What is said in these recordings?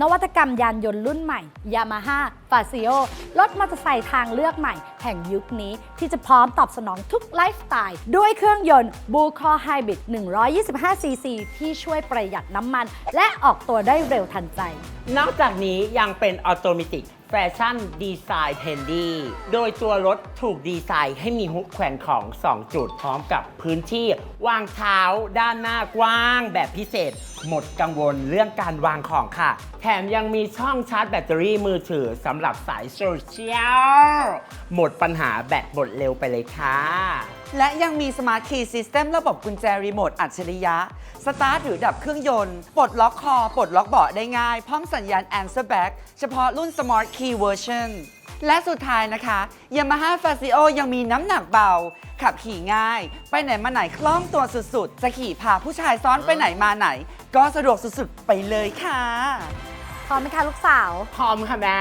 นวัตกรรมยานยนต์รุ่นใหม่ Yamaha f a z i o รถมอเตอร์ไซค์ทางเลือกใหม่ แห่งยุคนี้ที่จะพร้อมตอบสนองทุกไลฟ์สไตล์ ด้วยเครื่องยนต์ b u c o Hybrid 125cc ที่ช่วยประหยัดน้ำมัน และออกตัวได้เร็วทันใจ นอกจากนี้ยังเป็นออโต m a ติก แฟชั่นดีไซน์เทนดี้โดยตัวรถถูกดีไซน์ให้มีฮุกแขวนของ 2 จุด พร้อมกับพื้นที่วางเท้าด้านหน้ากว้างแบบพิเศษ หมดกังวลเรื่องการวางของค่ะ แถมยังมีช่องชาร์จแบตเตอรี่มือถือสำหรับสายโซเชียล หมดปัญหาแบตหมดเร็วไปเลยค่ะ และยังมีสมาร์ทคีย์ซิสเต็มระบบกุญแจรีโมทอัจฉริยะ สตาร์ทหรือดับเครื่องยนต์ ปลดล็อกคอ ปลดล็อกเบาะได้ง่าย พร้อมสัญญาณ Answer Back เฉพาะรุ่น Smart Key Version และสุดท้ายนะคะ Yamaha f a z i o ยังมีน้ำหนักเบา ขับขี่ง่าย ไปไหนมาไหนคล่องตัวสุดๆ จะขี่พาผู้ชายซ้อนไปไหนมาไหน ก็สะดวกสุดๆ ไปเลยค่ะ พร้อมไหมคะลูกสาว พร้อมค่ะแม่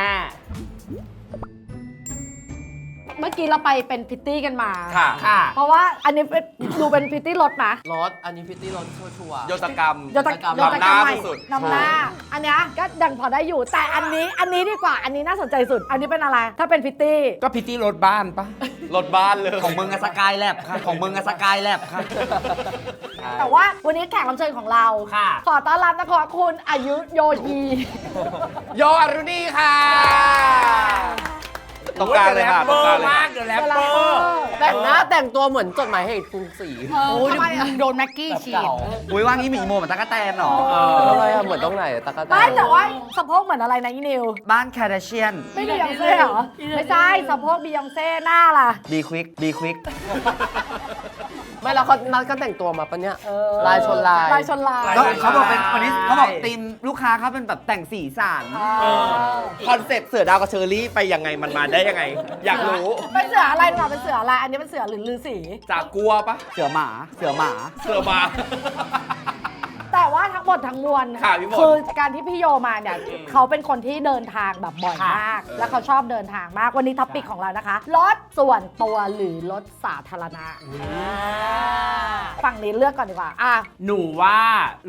เมื่อกี้เราไปเป็นพิตตี้กันมา ค่ะ ค่ะ เพราะว่าอันนี้เป็นดูเป็นพิตตี้รถนะรถอันนี้พิตตี้รถชัวร์ๆโยตกรรม โยตะนำโยตะกรรมนำหน้าใหม่สุด นำหน้า อันเนี้ยก็ดังพอได้อยู่ แต่อันนี้อันนี้ดีกว่าอันนี้น่าสนใจสุด อันนี้เป็นอะไร ถ้าเป็นพิตตี้ ก็พิตตี้รถบ้านปะ รถบ้านเลย ของมึงอะสกายแลบค่ะ ของมึงอะสกายแลบค่ะ แต่ว่าวันนี้แขกรับเชิญของเรา ค่ะ ขอต้อนรับนะคะคุณอายุโยยี โยอรุณีค่ะ ตรงกลางเลยค่ะตรงกลางเลยมาค่ะกเดี๋ยวแรปเวลาเปอเอร์อแต่งหน้าแต่งตัวเหมือนจดหมายเหตุกรุงศรีโอ้ยทำไมอะโดนแม็กกี้ฉีดอุ้ยว่างี้มีอีโมเหมือนตะกะแตนเหรออะไรอะเหมือนตรงไหนตะกะแตนไม่แต่ว่าสะโพกเหมือนอะไรนะอีนิว บ้านแคดเชียน ไม่บียองเซ่เหรอ ไม่ใช่สะโพกบียองเซ่หน้าล่ะบีควิกบีควิก ไม่แล้วเขานัดกันแต่งตัวมาปะเนี่ยลายชนลาย ลายชนลาย ก็เขาบอกเป็นวันนี้เขาบอกทีมลูกค้าเขาเป็นแบบแต่งสีสันเออคอนเซ็ปต์เสือดาวกับเชอรี่ไปยังไงมันมาได้ยังไง อยากรู้เป็นเสืออะไรหรอเป็นเสืออะไร อันนี้เป็นเสือหรือลือสีจากกลัวปะเสือหมา เสือหมา เสือมา แต่ว่าทั้งหมดทั้งมวลค่ะพี่มนต์คือการที่พี่โยมาเนี่ยเขาเป็นคนที่เดินทางแบบบ่อยมาก แล้วเขาชอบเดินทางมากวันนี้ท็อปปิกของเรานะคะรถส่วนตัวหรือรถสาธารณะฝั่งนี้เลือกก่อนดีกว่าอะหนูว่า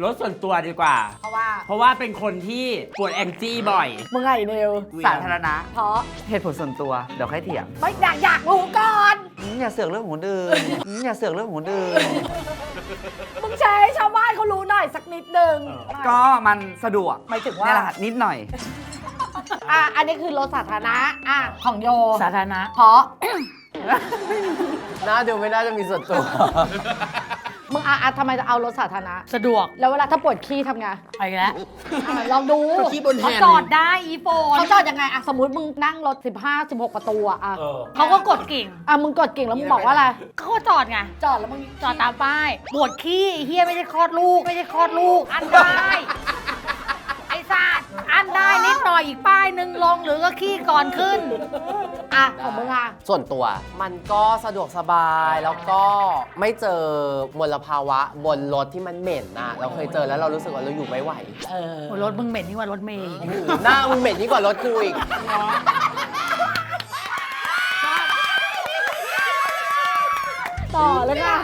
รถส่วนตัวดีกว่า เพราะว่า เพราะว่าเป็นคนที่ปวดแองจี้บ่อย มึงไงเนวสาธารณะ เพราะเหตุผลส่วนตัว เดี๋ยวค่อยเถียง ไม่อยากอยากรู้ก่อน อืมอย่าเสือกเรื่องของคนอื่นอืมอย่าเสือกเรื่องของคนอื่นมึงแชร์ให้ชาวบ้านเขารู้หน่อยสักนิดนึงก็มันสะดวกหมายถึงว่าเนี่ยแหละนิดหน่อย อะอันนี้คือรถสาธารณะอะของโยสาธารณะเพราะหน้าดูไม่น่าจะมีส่วนตัว มึงอะอะทำไมจะเอารถสาธารณะ สะดวกแล้วเวลาถ้าปวดขี้ทำไงไปแล้วอะลองดูขี้บนแฮเขานด์จอดได้อีโฟนเขาจอดยังไงอะสมมติมึงนั่งรถ 15 16 ประตูอะอะเออ เขาก็กดกิ่งอะมึงกดกิ่งแล้วมึงบอกว่าอะไร เขาก็จอดไงจอดแล้วมึงจอดตามป้ายปวดขี้ไอ้เฮียไม่ใช่คลอดลูกไม่ใช่คลอดลูกอันได้ไอ้สั ตว์อันได้นิดหน่อยอีกป้ายหนึ่งลงหรือก็ขี้ก่อนขึ้น อะ ของมึงอะส่วนตัวมันก็สะดวกสบายแล้วก็ไม่เจอมลภาวะบนรถที่มันเหม็นนะเราเคยเจอแล้วเรารู้สึกว่าเราอยู่ไม่ไหวเออโอ้ยรถมึงเหม็นยิ่ว่ารถเมย์ หน้ามึงเหม็นยิ่งกว่ารถกูอีก ต่อเลยค่ะ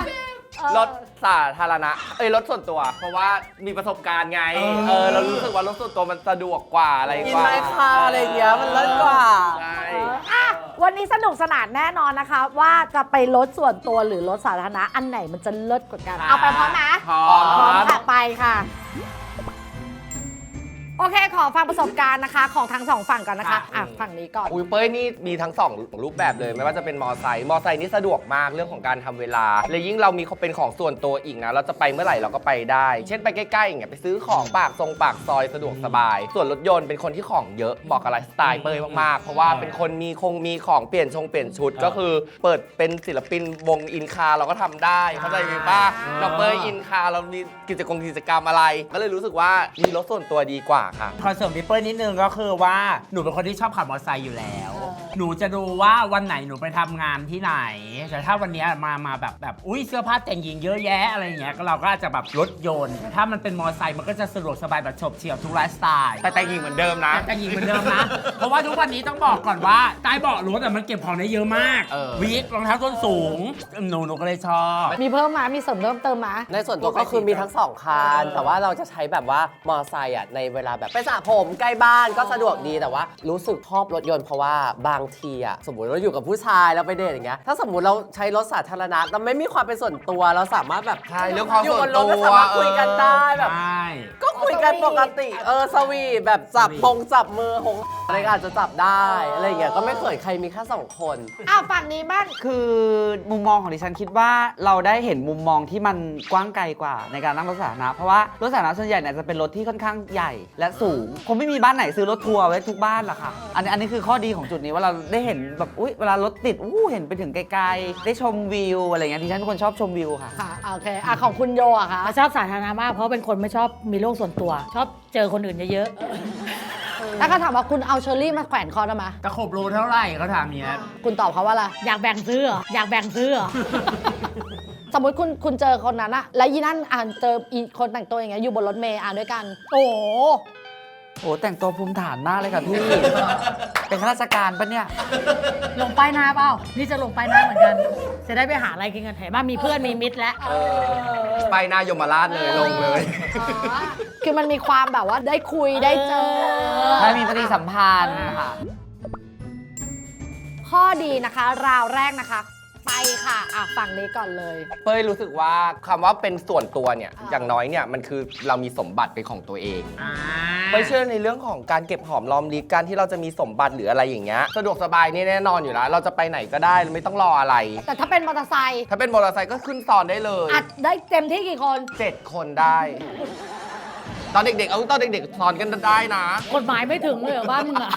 รถสาธารณะ เอ้ยรถส่วนตัว เพราะว่ามีประสบการณ์ไง เออเรารู้สึกว่ารถส่วนตัวมันสะดวกกว่าอะไรกินกว่าไม้คาอะไรอย่างเงี้ยมันเลิศกว่า ใช่เอออะวันนี้สนุกสนานแน่นอนนะคะ ว่าจะไปรถส่วนตัวหรือรถสาธารณะอันไหนมันจะเลิศกว่ากัน เอาไปพร้อมนะพร้อพร้อมมค่ะไปค่ะ โอเค ขอฟังประสบการณ์นะคะ ของทั้งสองฝั่งก่อนนะคะ อะ ฝั่งนี้ก่อน อุ้ยเป้ยนี่มีทั้งสองรูปแบบเลย ไม่ว่าจะเป็นมอไซค์มอไซค์นี่สะดวกมากเรื่องของการทำเวลา และยิ่งเรามีเป็นของส่วนตัวอีกนะ เราจะไปเมื่อไหร่เราก็ไปได้ เช่นไปใกล้ๆอย่างเงี้ยไปซื้อของปากทรงปากซอยสะดวกสบาย ส่วนรถยนต์เป็นคนที่ของเยอะบอกกับไลฟ์สไตล์เป้ยมากๆ เพราะว่าเป็นคนมีคงมีของเปลี่ยนชงเปลี่ยนชุดก็คือ เปิดเป็นศิลปินวงอินคาเราก็ทำได้เข้าใจไหมป้าเราเป้ยอินคาเรามีกิจกรรมกิจกรรมอะไร ก็เลยรู้สึกว่ามีรถส่วนตัวดีกว่าค่ะ คอนเสิร์ตพี่เปิ้ลนิดนึงก็คือว่าหนูเป็นคนที่ชอบขับมอเตอร์ไซค์อยู่แล้วเออหนูจะดูว่าวันไหนหนูไปทำงานที่ไหน แต่ถ้าวันเนี้ยมามาแบบแบบอุ้ยเสื้อผ้าแต่งหญิงเยอะแยะอะไรอย่างเงี้ยก็เราก็อาจจะแบบรถยนต์แต่ถ้ามันเป็นมอเตอร์ไซค์มันก็จะสะดวกสบายแบบฉบเฉี่ยวทุกไลฟ์สไตล์ แต่แต่งหญิงเหมือนเดิมนะ แต่หญิงเหมือนเดิมนะ เพราะว่าทุกวันนี้ต้องบอกก่อนว่าใต้เบาะรถอะมันเก็บของได้เยอะมาก เออ วิกรองเท้าส้นสูง หนูหนูก็เลยชอบ มีเพิ่มมามีเสริมเพิ่มเติมมา ในส่วนตัวก็คือมีทั้งสองคันแต่ว่าเราจะใช้แบบว่ามอเตอร์ไซค์อะในเวลาแบบไปสระผมใกล้บ้านก็สะดวกดีแต่ว่า รู้สึกชอบรถยนต์เพราะว่าบางทีอะสมมติเราอยู่กับผู้ชายแล้วไปเดทอย่างเงี้ยถ้าสมมติเราใช้รถสาธารณะเราไม่มีความเป็นส่วนตัวเราสามารถแบบใช่เรื่องความอยู่บนรถส่วนตัวก็สามารถคุยกันได้แบบ ใช่ก็คุยกันปกติ เออสวีทแบบจับพงจับมือหงอะไรก็อาจจะจับได้ อะไรอย่างเงี้ยก็ไม่เคยใครมีแค่สองคนอ้าวฝั่งนี้บ้าง คือมุมมองของดิฉันคิดว่าเราได้เห็นมุมมองที่มันกว้างไกลกว่าในการนั่งรถสาธารณะเพราะว่ารถสาธารณะส่วนใหญ่เนี่ยจะเป็นรถที่ค่อนข้างใหญ่และสูงคงไม่มีบ้านไหนซื้อรถทัวร์ไว้ทุกบ้านหรอกค่ะ อันนี้อันนี้คือข้อดีของจุดนี้ว่าเราได้เห็นแบบอุ้ยเวลารถติดอู้เห็นไปถึงไกลๆ ได้ชมวิวอะไรเงี้ยดิฉันเป็นคนชอบชมวิวค่ะ ค่ะโอเคอะของคุณโยอะคะชอบสาธารณะมากเพราะเป็นคนไม่ชอบมีโลกส่วนตัว ชอบเจอคนอื่นเยอะถ้าเขาถามว่าคุณเอาเชอรี่มาแขวนคอได้ไหมตะขบโลเท่าไหร่เขาถามเนี้ยคุณตอบเขาว่าอะไร ๆ อยากแบ่งซื้อเหรออยากแบ่งซื้อเหรอ สมมติคุณคุณเจอคนนั้นอะแล้วยีนั่นอ่านเจออีคนแต่งตัวอย่างเงี้ยอยู่บนรถเมล์อ่านด้วยกัน โอ้โหโอ้แต่งตัวภูมิฐานมากเลยค่ะพี่ เป็นข้าราชการปะเนี่ย ลงป้ายหน้าเปล่า นี่จะลงป้ายหน้าเหมือนกัน จะได้ไปหาอะไรกินกันเห็นบ้างมีเพื่อนมีมิตรแล้ว ไปหน้ายมราชเลยลงเลย คือมันมีความแบบว่าได้คุยได้เจอ ถ้ามีปฏิสัมพันธ์ค่ะ ข้อดีนะคะ ราวแรกนะคะ ไปค่ะอะฝั่งนี้ก่อนเลย เป้ยรู้สึกว่าคำว่าเป็นส่วนตัวเนี่ยอ่า อย่างน้อยเนี่ยมันคือเรามีสมบัติเป็นของตัวเองอ่าเป้ยเชื่อในเรื่องของการเก็บหอมรอมริบการที่เราจะมีสมบัติหรืออะไรอย่างเงี้ยสะดวกสบายนี่แน่นอนอยู่แล้ว เราจะไปไหนก็ได้ไม่ต้องรออะไร แต่ถ้าเป็นมอเตอร์ไซค์ถ้าเป็นมอเตอร์ไซค์ก็ขึ้นซ้อนได้เลยอัดได้เต็มที่กี่คน เจ็ดคนได้ ตอนเด็กๆ เอาตอนเด็กๆซ้อนกันได้นะ กฎหมายไม่ถึงเลยเหรอบ้านมึงอะ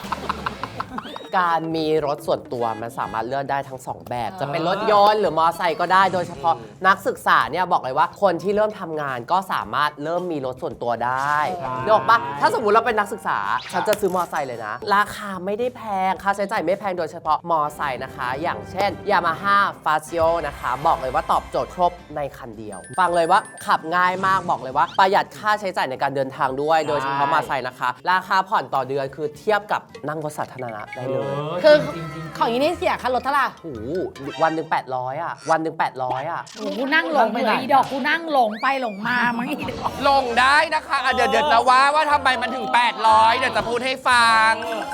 การมีรถส่วนตัวมันสามารถเลือกได้ทั้งสองแบบ จะเป็นรถยนต์หรือมอไซค์ก็ได้ โดยเฉพาะนักศึกษาเนี่ยบอกเลยว่าคนที่เริ่มทำงานก็สามารถเริ่มมีรถส่วนตัวได้นึกออกปะถ้าสมมติเราเป็นนักศึกษาฉันจะซื้อมอไซค์เลยนะ ราคาไม่ได้แพงค่าใช้จ่ายไม่แพงโดยเฉพาะมอไซค์นะคะ อย่างเช่น Yamaha f a z i o นะคะบอกเลยว่าตอบโจทย์ครบในคันเดียว ฟังเลยว่าขับง่ายมากบอกเลยว่า ประหยัดค่าใช้จ่ายในการเดินทางด้วย โดยเฉพาะมอไซค์นะคะ ราคาผ่อนต่อเดือนคือเทียบกับนั่งรถสาธารณะได้เลยคือของอีนี่เสียค่ารถเท่าไหร่โอ้โหวันหนึ่ง800 อะ วันหนึ่ง800 อะ โอ้โหกูนั่งหลงไปเลยอีดอกกูนั่งหลงไปหลงมามั้งอีดอกลงได้นะคะอะเดี๋ยวเดี๋ยวจะว่าว่าทำไมมันถึง 800 เดี๋ยวจะพูดให้ฟัง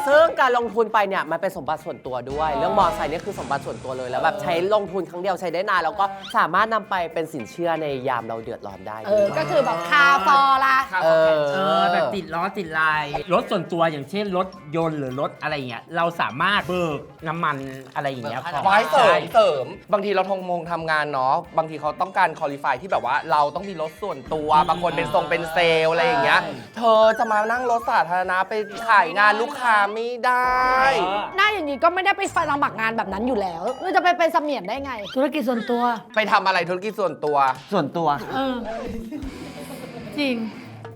ซึ่งการลงทุนไปเนี่ยมันเป็นสมบัติส่วนตัวด้วย เรื่องมอไซค์เนี่ยคือสมบัติส่วนตัวเลยแล้วแบบใช้ลงทุนครั้งเดียวใช้ได้นานแล้วก็สามารถนำไปเป็นสินเชื่อในยามเราเดือดร้อนได้เออ ก็คือแบบคาฟอละเออ เออแบบติดล้อติดลาย รถส่วนตัวอย่างเช่นรถยนต์หรือรถอะไรเงี้ยเราสามารถเบิกน้ำมันอะไรอย่างเงี้ยของไว้เสริมใช่เสริม บางทีเราทงมงทำงานเนาะบางทีเขาต้องการคอลิฟายที่แบบว่าเราต้องมีรถส่วนตัว บางคนเป็นทรงเป็นเซลล์อะไรอย่างเงี้ย เธอจะมานั่งรถสาธารณะไปขายงานลูกค้าไม่ได้ หน้าอย่างนี้ก็ไม่ได้ไปสมัครงานแบบนั้นอยู่แล้วเราจะไปเป็นเสมียนได้ไง ธุรกิจส่วนตัว ไปทำอะไรธุรกิจส่วนตัว ส่วนตัว เออ จริง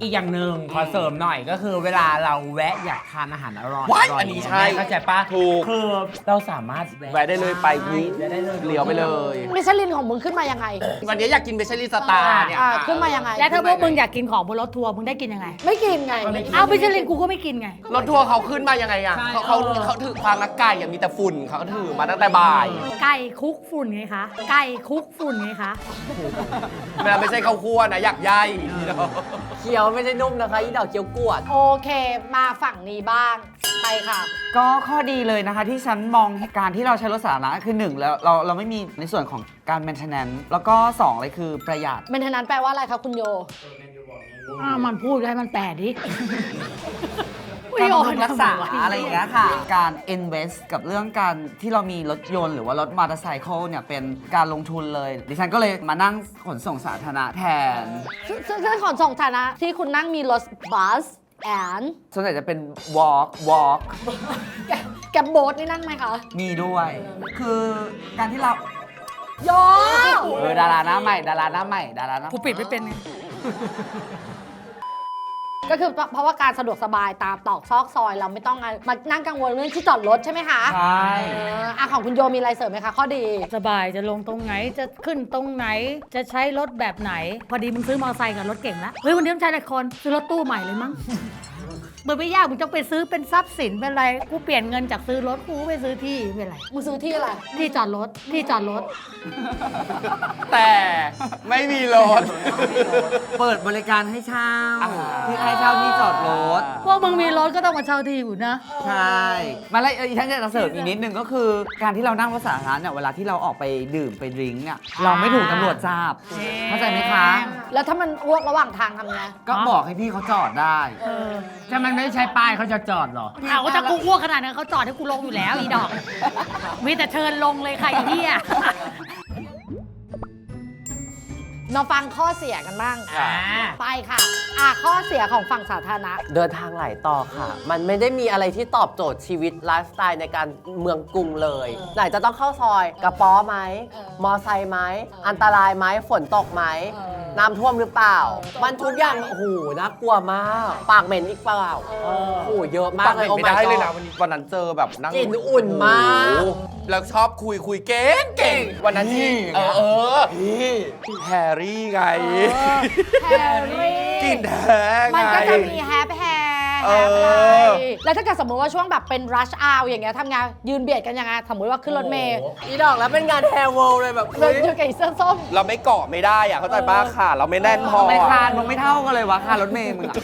อีกอย่างหนึ่งขอเสริมหน่อยก็คือเวลาเราแวะอยากทานอาหารอร่อยว้ายร่ยอันนี้ใช่เข้าใจปะถูก คือเราสามารถแวะได้เลยไปใช่แวะได้เลย เลี้ยวไปเลย มิชลินของมึงขึ้นมายังไงวันนี้อยากกินเบเชอรี่สตาร์เนี่ยอ่าขึ้นมายังไง แล้วถ้าพวกมึงอยากกินของบนรถทัวร์มึงได้กินยังไง ไม่กินไง เอาไปเชลินกูก็ไม่กินไง รถทัวร์เขาขึ้นมายังไงอะใช่เขาเขาเขาถือความนักไก่อะมีแต่ฝุ่นเขาก็ถือมาตั้งแต่บ่ายไก่คุกฝุ่นไงคะ ไก่คุกฝุ่นไงคะไม่ไม่ใช่ข้าวคั่วนะอยากใย เคี้ยวไม่ใช่นุ่มนะคะอีดอกเคี้ยวกวด โอเค มาฝั่งนี้บ้าง ไปค่ะ ก็ข้อดีเลยนะคะที่ฉันมองการที่เราใช้รถสาธารณะคือหนึ่งแล้วเราเราไม่มีในส่วนของการ maintenance แล้วก็สองเลยคือประหยัด เมนเทนนั้นแปลว่าอะไรคะคุณโยอ้าวมันพูดให้มันแปลดิ การบำรุงรักษาอะไรอย่างเงี้ยค่ะ การ invest กับเรื่องการที่เรามีรถยนต์หรือว่ารถมอเตอร์ไซค์เนี่ยเป็นการลงทุนเลย ดิฉันก็เลยมานั่งขนส่งสาธารณะแทน ซึ่งซึ่งซึ่งของสองฐานะที่คุณนั่งมีรถบัสแอนส่วนใหญ่จะเป็น walk walk แกบโบ๊ทนี่นั่งไหมคะมีด้วย คือการที่เราโยเออดาราหน้าใหม่ ดาราหน้าใหม่ดาราหน้ากูปิดไม่เป็นไง ก็คือเพราะว่าการสะดวกสบายตามตอกซอกซอยเราไม่ต้องมานั่งกังวลเรื่องที่จอดรถใช่ไหมคะใช่เอออะของคุณโยมีอะไรเสริมไหมคะข้อดี สบายจะลงตรงไหนจะขึ้นตรงไหนจะใช้รถแบบไหน พอดีมึงซื้อมอเตอร์ไซค์กับรถเก่งแล้วเฮ้ยวันนี้มึงใช้อะไรคนซื้อรถตู้ใหม่เลยมั้ง มันไม่ยากมึงจะไปซื้อเป็นทรัพย์สินเป็นอะไรกูเปลี่ยนเงินจากซื้อรถกูไปซื้อที่ไม่เป็นไรมึงซื้อที่อะไร ที่จอดรถที่จอดรถ แต่ไม่มีรถ เปิดบริการให้เช่า ที่ให้เช่าที่จอดรถ พวกมึงมีรถก็ต้องมาเช่าที่อยู่นะ ใช่ มาแล้วอีกท่านจะเสริมอีกนิดนึงก็คือการที่เรานั่งรถสาธารณะเนี่ยเวลาที่เราออกไปดื่มไปดริงก์เนี่ยเราไม่ถูกตำรวจจับเข้าใจไหมคะ แล้วถ้ามันอ้วกระหว่างทางทำไงก็บอกให้พี่เขาจอดได้ถ้ามันไม่ใช่ป้ายเขาจะจอดเหรอ เอาก็จะกูอ้วกขนาดนั้นเขาจอดให้กูลงอยู่แล้วอีดอก มีแต่เชิญลงเลยค่ะอีเหี้ยมาฟังข้อเสียกันบ้าง อ่าไปค่ะ อะข้อเสียของฝั่งสาธารณะ เดินทางหลายต่อค่ะ มันไม่ได้มีอะไรที่ตอบโจทย์ชีวิตไลฟ์สไตล์ในการเมืองกรุงเลย ไหนจะต้องเข้าซอย กระป๋อไหมเออมอไซค์ไหมเอออัอันตรายไหม ฝนตกไหม เออ น้ำท่วมหรือเปล่า มันทุกอย่างโอ้โหน่ากลัวมาก ปากเหม็นอีกเปล่าโอ้โหเยอะมากปักเลยไม่โอ้ได้ my เลยนะ god วันนี้วันนั้นเจอแบบนั่งกลิ่นอุ่นมากโอ้โหแล้วชอบคุยคุยเก่งเก่งวันนั้นที่เออเออแฮร์รี่ไงแฮร์รี่กลิ่นแท้ไงมันก็จะมีแฮปแฮร์ เอแฮอปอะไรแล้วถ้าเกิดสมมติว่าช่วงแบบเป็นรัชอ r อย่างเงี้ยทำไงยืนเบียดกันยังไงสมมติว่าขึ้นรถเมล์อีดอกแล้วเป็นงานแฮร์โวลเลยแบบเราอยู่กับอีเสื้อส้ม เราไม่เกาะไม่ได้อะเข้าใจป้าค่ะเราไม่แน่นพอ ไม่คานมึงไม่เท่ากันเลยวะคานรถเมย์มึงอะ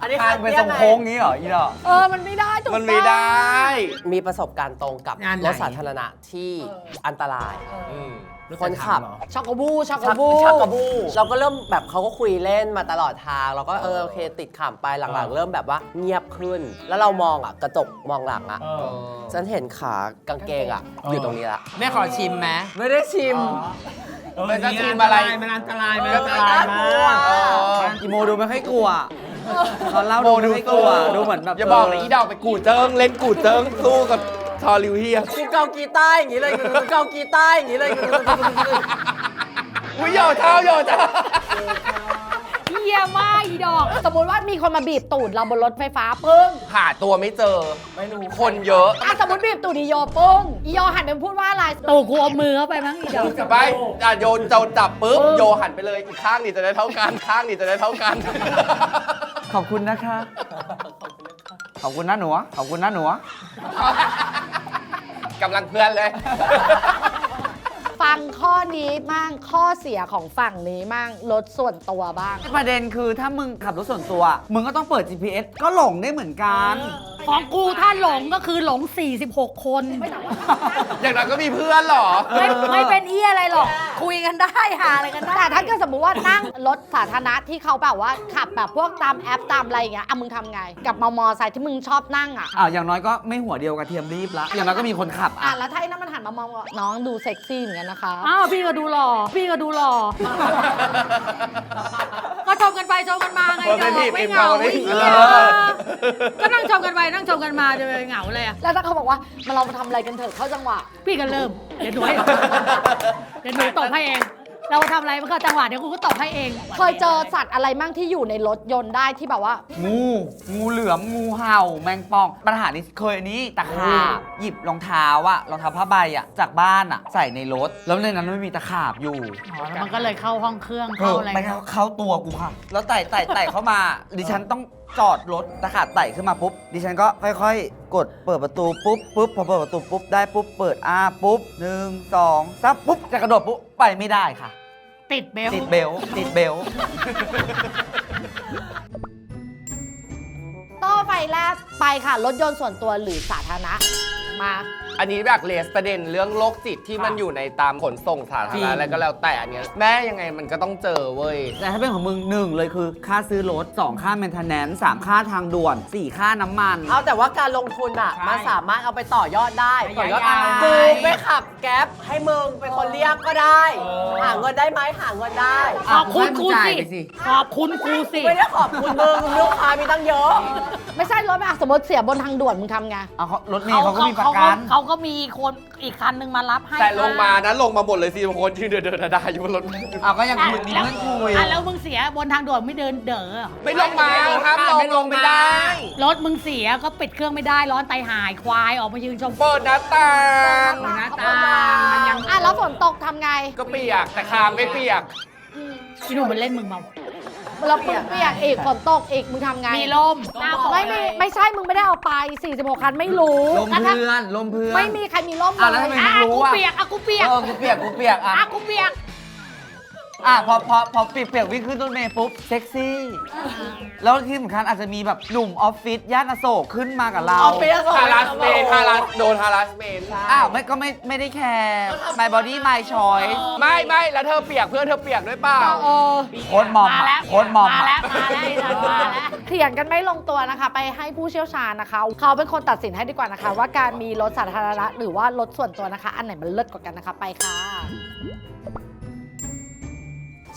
อันนี้คานไปทรงโค้งงี้เหรออีดอก เออ มันไม่ได้ถูกมันไม่ได้ มีประสบการณ์ตรงกับงานไหน รถสาธารณะที่อันตรายม คนขับช็อกโกบูช็อกโกชักบูชักกระบูเราก็เริ่มแบบเขาก็คุยเล่นมาตลอดทาง เราก็เออโอเคติดขำไปหลังๆ เริ่มแบบว่าเงียบขึ้น แล้วเรามองอะกระจกมองหลังอะฉันเห็นขากางเกงอะอยู่ตรงนี้ละแม่ขอชิมไหมไม่ได้ชิมมันจะชิมอะไร มันอันตรายมันอันตรายมากเอออีโมดูไม่ค่อยกลัวตอนเล่าดูไม่ค่อยกลัวดูเหมือนแบบอย่าบอกนะอีดอกไปกูเจิ้งเล่นกูเจิ้งสู้กับ ทอริวเฮียกูเกากีตาร์อย่างนี้เลยกูเกากีตาร์อย่างนี้เลยอุ้ยโยเท้าโยเท้าเหี้ยมากอีดอก สมมติว่ามีคนมาบีบตูดเราบนรถไฟฟ้าปึ้งหาตัวไม่เจอ ไม่รู้คนเยอะอะสมมติบีบตูดอีโยปึ้งอีโยหันไปพูดว่าอะไรตู่กูเอามือเข้าไปมั้งอีดอกจะไปอะโยนโจนจับปุ๊บโยหันไปเลยอีกข้างนี่จะได้เท่ากันข้างนี่จะได้เท่ากัน ขอบคุณนะคะ ขอบคุณนะหนูขอบคุณนะหนู กำลังเพื่อนเลย ฟังข้อนี้มั่งข้อเสียของฝั่งนี้มั่งรถส่วนตัวบ้าง ประเด็นคือถ้ามึงขับรถส่วนตัว มึงก็ต้องเปิด GPS ก็หลงได้เหมือนกันของกูถ้าหลงก็คือหลง 46 คน อย่างนั้นก็มีเพื่อนเหรอ ไม่ไม่เป็นเอี้ยอะไรหรอก คุยกันได้หาอะไรกันได้แต่ถ้าเกิดสมมติว่านั่งรถสาธารณะที่เขาแบบว่าขับแบบพวกตามแอปตามอะไรอย่างเงี้ยอะมึงทำไง กับมอมอไซค์ที่มึงชอบนั่งอะ อ่าอย่างน้อยก็ไม่หัวเดียวกระเทียมรีบละอย่างน้อยก็มีคนขับอะ อะแล้วถ้าไอ้นั่นมันหันมามองว่าน้องดูเซ็กซี่เหมือนกันนะคะ อ้าวพี่ก็ดูหล่อ พี่ก็ดูหล่อก็ ชมกันไปชมกันมาไงคนเป็นดที่อกไม่เป็นเหงาคนเป็นไอ้ที่เหี้ยเออก็นั่งชมกันไปนั่งชมกันมาจะไปเหงาเลยอะแล้วถ้าเขาบอกว่ามาเรามาทำอะไรกันเถอะเข้าจังหวะ พี่ก็เริ่ม เดี๋ยวหนูให้เดี๋ยวหนูตบให้เอง เราทำอะไรมันก็จังหวะเดี๋ยวกูก็ตบให้เองเคยเจอสัตว์อะไรมั่งที่อยู่ในรถยนต์ได้ที่แบบว่า งู งูเหลือม งูเห่า แมงป่อง ปัญหานี้เคยอันนี้ตะขาบหยิบรองเท้าอะรองเท้าผ้าใบอะจากบ้านอะใส่ในรถ แล้วในนั้นไม่มีตะขาบอยู่อ๋อแล้วมันก็เลยเข้าห้องเครื่องเอเข้าออะไรไม่เข้าเข้าตัวกูค่ะ แล้วไต่ไต่ไต่เข้ามา ดิฉันต้องจอดรถตะขาบไต่ขึ้นมาปุ๊บ ดิฉันก็ค่อยๆ กดเปิดประตูปุ๊บปุ๊บพอเปิดประตูปุ๊บได้ปุ๊บเปิดอ้าปุ๊บหนึ่งสองซับปุ๊บจะกระโดดปุ๊บไปไม่ได้ค่ะ ติดเบลติดเบลต์ติดเบลต์ต่อไปแรกไปค่ะ รถยนต์ส่วนตัวหรือสาธารณะ มา อันนี้แบบเลสประเด็นเรื่องโรคจิตที่มันอยู่ในตามขนส่งสาธารณะอะไรก็แล้วแต่อันเนี้ยแม่ยังไงมันก็ต้องเจอเว้ย แต่ถ้าเป็นของมึงหนึ่งเลยคือ ค่าซื้อรถสองค่า m ม i เ t นแนนสามค่าทางด่วนสี่ค่าน้ำมัน เอาแต่ว่าการลงทุนอะมันสามารถเอาไปต่อยอดได้ระยะต่อยอดยาวกูไปขับแก๊ปให้มึงเป็นคนเรียกก็ได้หาเงินได้ไหมหาเงินได้ ขอบคุณกูจ่ายสิไปสิ ขอบคุณกูสิ ไม่ได้ขอบคุณมึงลูกค้ามีตั้งเยอะ ไม่ใช่รถแบบสมมติเสียบนทางด่วนมึงทำไง เอาเขารถเมล์เขาก็มีประกัน เขาก็ก็มีคนอีกคันหนึ่งมารับให้แต่ลงมานะลงมาหมดเลยสี่คนที่เดินเดินๆได้อยู่บนรถเอาก็ยังอะคุยมีแล้วเพื่อนคุยอะแล้วมึงเสียบนทางด่วนไม่เดินเด๋อเหรอไม่ลงมาครับลงไม่ลงไม่ได้ รถมึงเสียก็ปิดเครื่องไม่ได้ร้อนไตหายควายออกมายืนชมเปิดหน้าต่างหน้าตางมันยังอะแล้วฝนตกทำไง ก็เปียกแต่คางไม่เปียกพี่หนุ่มมันเล่นมึงเมา เราเปียกอีกฝนตกอีกมึงทำไงมีลมหน้าฝนไม่มีไม่ใช่มึงไม่ได้เอาไป 46 คันไม่รู้ลมเพื่อนลมเพื่อนไม่มีใครมีร่มอะเลแล้วยทำไมอะรู้กูอะเปียกอะกูเปียกเออกูเปียกกูเปียกอะอะกูเปียก อะพอพอพอเปียกเปียกวิ่งขึ้นรถเมล์ปุ๊บเซ็กซี่ แล้วที่สำคัญอาจจะมีแบบหนุ่มออฟฟิศย่านอโศกขึ้นมากับเราฮาราสเมนฮาราสโดนฮาราสเมนอ้าวไม่ก็ไม่ไม่ได้แคร์ my body my choice ไม่ไม่แล้วเธอเปียกเพื่อนเธอเปียกด้วยเปล่าเออโค้ดมอมมาแล้วอะโค้ดมอมมาแล้วอะมาแล้วไอ้สัตว์มาแล้วเถียงกันไม่ลงตัวนะคะ ไปให้ผู้เชี่ยวชาญนะคะ เขาเป็นคนตัดสินให้ดีกว่านะคะ ว่าการมีรถสาธารณะหรือว่ารถส่วนตัวนะคะ อันไหนมันเลิศกว่ากันนะคะไปค่ะ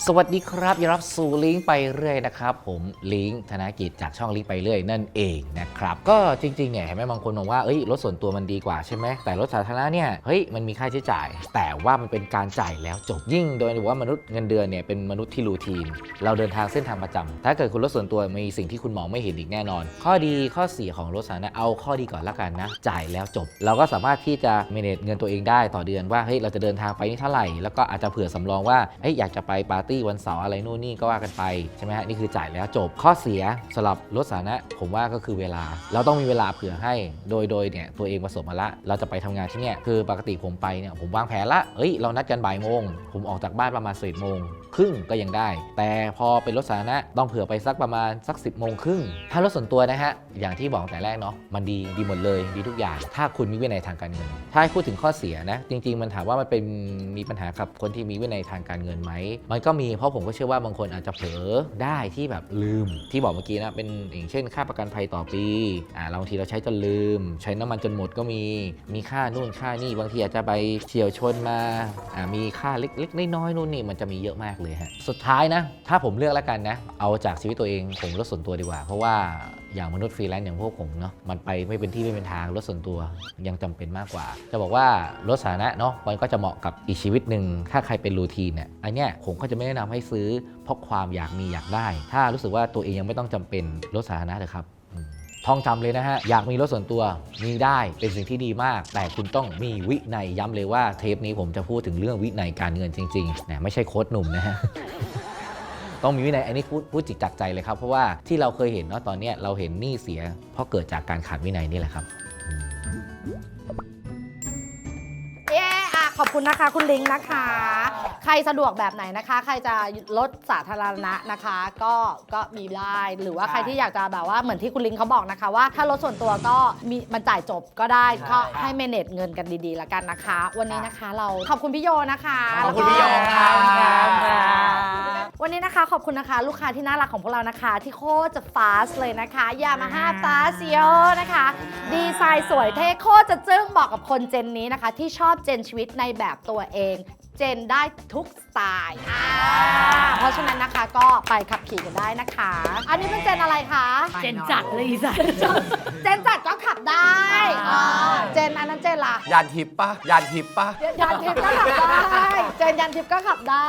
สวัสดีครับยรับสู่ลิงก์ไปเรื่อยนะครับ ผมลิงก์ธนกิจจากช่องลิงก์ไปเรื่อยนั่นเองนะครับ ก็จริงๆเนี่ยเห็นไหมบางคนมองว่าเอ้ยรถส่วนตัวมันดีกว่าใช่ไหมแต่รถสาธารณะเนี่ยเฮ้ยมันมีค่าใช้จ่าย แต่ว่ามันเป็นการจ่ายแล้วจบยิ่ง โดยว่ามนุษย์เงินเดือนเนี่ยเป็นมนุษย์ที่รูทีน เราเดินทางเส้นทางประจำถ้าเกิดคุณรถส่วนตัวมีสิ่งที่คุณมองไม่เห็นอีกแน่นอน ข้อดีข้อเสียของรถสาธารณะเอาข้อดีก่อนละกันนะจ่ายแล้วจบ เราก็สามารถที่จะ manage เงินตัวเองได้ต่อเดือนว่าเฮ้ยเราจะเดินทางไปนี่เท่าไหร่แล้วก็อาจจะเผื่อสำรองว่าเฮ้ยอยากจะไปปาร์ตี้วันเสาร์อะไรนู่นนี่ก็ว่ากันไปใช่ไหมฮะนี่คือจ่ายแล้วจบข้อเสียสำหรับรถสาธารณะผมว่าก็คือเวลา เราต้องมีเวลาเผื่อให้ โดยโดยเนี่ยตัวเองประสบมาละ เราจะไปทำงานที่เนี่ยคือปกติผมไปเนี่ยผมวางแผนละเฮ้ยเรานัดกันบ่ายโมงผมออกจากบ้านประมาณสิบโมงครึ่งก็ยังได้ แต่พอเป็นรถสาธารณะต้องเผื่อไปสักประมาณสัก 10บโมงครึ่งถ้ารถส่วนตัวนะฮะอย่างที่บอกแต่แรกเนาะมันดีดีหมดเลยดีทุกอย่าง ถ้าคุณมีวินัยทางการเงิน ถ้าพูดถึงข้อเสียนะ จริง ๆ มันถามว่ามันเป็นมีปัญหากับคนที่มีวินัยทางการเงินไหมมันก็มีเพราะผมก็เชื่อว่าบางคนอาจจะเผลอได้ที่แบบลืม ที่บอกเมื่อกี้นะเป็นอย่างเช่น ค่าประกันภัยต่อปีอ่าเราบางทีเราใช้จนลืม ใช้น้ำมันจนหมดก็มีมีค่านู่นค่านี่บางทีอาจจะไปเฉียวชนมาอ่ามีค่าเล็กๆน้อยๆนู่นนี่มันจะมีเยอะมากเลยฮะสุดท้ายนะ ถ้าผมเลือกแล้วกันนะ เอาจากชีวิตตัวเองผมลดส่วนตัวดีกว่า เพราะว่า อย่างมนุษย์ฟรีแลนซ์อย่างพวกผมเนาะมันไปไม่เป็นที่ไม่เป็นทางรถส่วนตัวยังจำเป็นมากกว่า จะบอกว่ารถสาธารณะเนาะมันก็จะเหมาะกับอีกชีวิตหนึ่งถ้าใครเป็นรูทีนเนี่ยอันเนี้ยผมก็จะไม่แนะนำให้ซื้อเพราะความอยากมีอยากได้ ถ้ารู้สึกว่าตัวเองยังไม่ต้องจำเป็นรถสาธารณะเถอะครับท่องจำเลยนะฮะ อยากมีรถส่วนตัว มีได้เป็นสิ่งที่ดีมาก แต่คุณต้องมีวินัยย้ำเลยว่าเทปนี้ผมจะพูดถึงเรื่องวินัยการเงินจริงๆนะไม่ใช่โค้ดหนุ่มนะฮะ ต้องมีวินัยอันนี้พูดพูดจิตจากใจเลยครับ เพราะว่าที่เราเคยเห็นเนาะตอนเนี้ยเราเห็นหนี้เสีย เพราะเกิดจากการขาดวินัยนี่แหละครับ เย้อะขอบคุณนะคะคุณลิงก์นะคะ ใครสะดวกแบบไหนนะคะ ใครจะรถสาธารณะนะคะ ก็ก็มีได้หรือว่าใครที่อยากจะแบบว่าเหมือนที่คุณลิงก์เขาบอกนะคะ ว่าถ้ารถส่วนตัวก็มีมันจ่ายจบก็ได้ก็ให้เมเนจเงินกันดีๆแล้วกันนะคะ วันนี้นะคะ เราขอบคุณพี่โยนะคะขอบคุณพี่โยแล้วก็ครับ วันนี้นะคะขอบคุณนะคะลูกค้าที่น่ารักของพวกเรานะคะ ที่โคตรจะ fast เลยนะคะยามาฮ่า fast โยนะคะ ดีไซน์สวยเท่โคตรจะจึ้งเหมาะกับคนเจนนี้นะคะ ที่ชอบเจนชีวิตในแบบตัวเอง เจนได้ทุกสไตล์อ่าเพราะฉะนั้นนะคะก็ไปขับขี่กันได้นะคะ อันนี้เป็นเจนอะไรคะ เจนจัดเลยอีสัตว์เจนจัดก็ขับได้อ่าเจนอันนั้นเจนละ ยานทิพย์ปะยานทิพย์ปะยันทิพย์ก็ขับได้ เจนยันทิพย์ก็ขับได้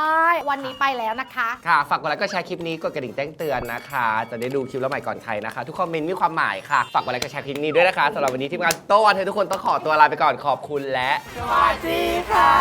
วันนี้ไปแล้วนะคะ ค่ะ ฝากกดไลค์ก็แชร์คลิปนี้กดกระดิ่งแจ้งเตือนนะคะ จะได้ดูคลิปแล้วใหม่ก่อนใครนะคะ ทุกคอมเมนต์มีความหมายค่ะ ฝากกดไลค์ก็แชร์คลิปนี้ด้วยนะคะสำหรับวันนี้ทีมงานโต้วันเธอทุกคนต้องขอตัวลาไปก่อนขอบคุณและ สวัสดีค่ะ